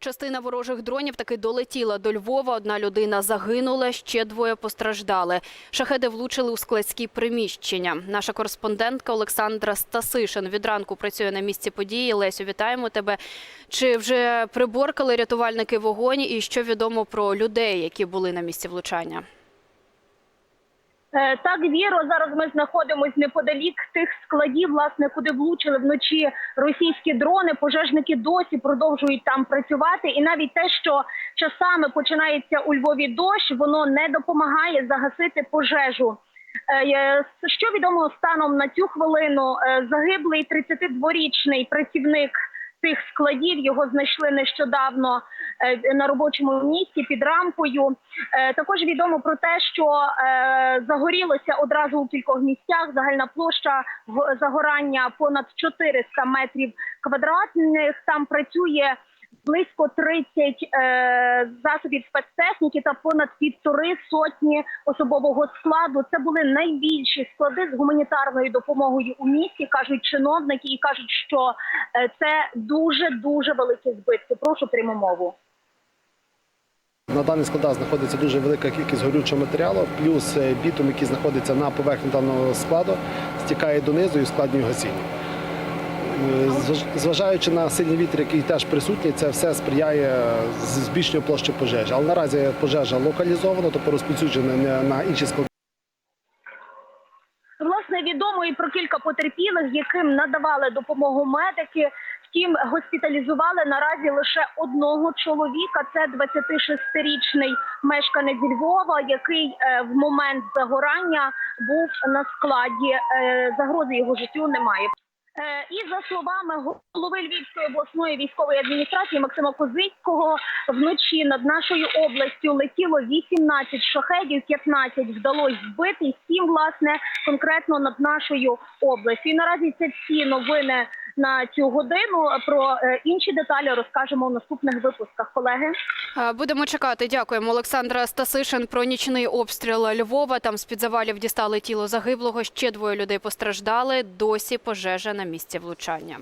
Частина ворожих дронів таки долетіла до Львова. Одна людина загинула, ще двоє постраждали. Шахеди влучили у складські приміщення. Наша кореспондентка Олександра Стасишин від ранку працює на місці події. Лесю, вітаємо тебе. Чи вже приборкали рятувальники вогонь і що відомо про людей, які були на місці влучання? Е, Так, Віро, зараз ми знаходимося неподалік тих складів, власне, куди влучили вночі російські дрони. Пожежники досі продовжують там працювати. І навіть те, що часами починається у Львові дощ, воно не допомагає загасити пожежу. Е, Що відомо станом на цю хвилину, е, загиблий 32-річний працівник цих складів його знайшли нещодавно е, на робочому місці під рампою. Е, Також відомо про те, що е, загорілося одразу у кількох місцях. Загальна площа загорання понад 400 метрів квадратних. Там працює близько 30 е, засобів спецтехніки та понад півтори сотні особового складу. Це були найбільші склади з гуманітарною допомогою у місті, кажуть чиновники, і кажуть, що е, це дуже дуже великі збитки. Прошу пряму мову. На даних складах знаходиться дуже велика кількість горючого матеріалу, плюс е, бітум, який знаходиться на поверхні даного складу, стікає донизу і ускладнює гасіння. Е, зваж- Зважаючи на сильний вітер, який теж присутній, це все сприяє з- збільшенню площі пожежі. Але наразі пожежа локалізована, тобто розповсюджена на інші склади. Власне, відомо і про кілька потерпілих, яким надавали допомогу медики. Втім, госпіталізували наразі лише одного чоловіка. Це 26-річний мешканець Львова, який е, в момент загорання був на складі. Е, загрози його життю немає. Е, І за словами голови Львівської обласної військової адміністрації Максима Козицького, вночі над нашою областю летіло 18 шахедів, 15 вдалося збити, 7, власне, конкретно над нашою областю. І наразі це всі новини на цю годину. Про е, інші деталі розкажемо в наступних випусках. Колеги. Е, Будемо чекати. Дякуємо. Олександра Стасишин про нічний обстріл Львова. Там з-під завалів дістали тіло загиблого. Ще двоє людей постраждали. Досі пожежа на місці влучання.